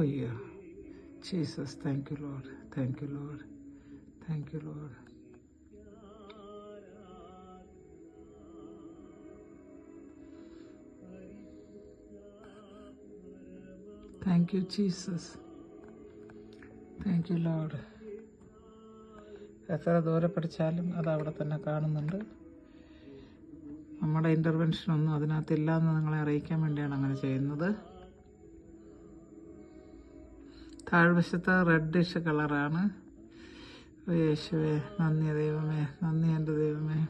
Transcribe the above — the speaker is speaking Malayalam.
യോ Jesus thank you, Lord. Thank you, Lord. Thank you, Lord. Thank you, Jesus thank you Lord എത്ര ദൂരെ പഠിച്ചാലും അത് അവിടെ തന്നെ കാണുന്നുണ്ട് നമ്മുടെ ഇന്റർവെൻഷനൊന്നും അതിനകത്തില്ല എന്ന് നിങ്ങളെ അറിയിക്കാൻ വേണ്ടിയാണ് അങ്ങനെ ചെയ്യുന്നത് താഴ്വശത്ത് റെഡിഷ് കളറാണ്. യേശുവേ നന്ദി ദൈവമേ നന്ദി എന്റെ ദൈവമേ.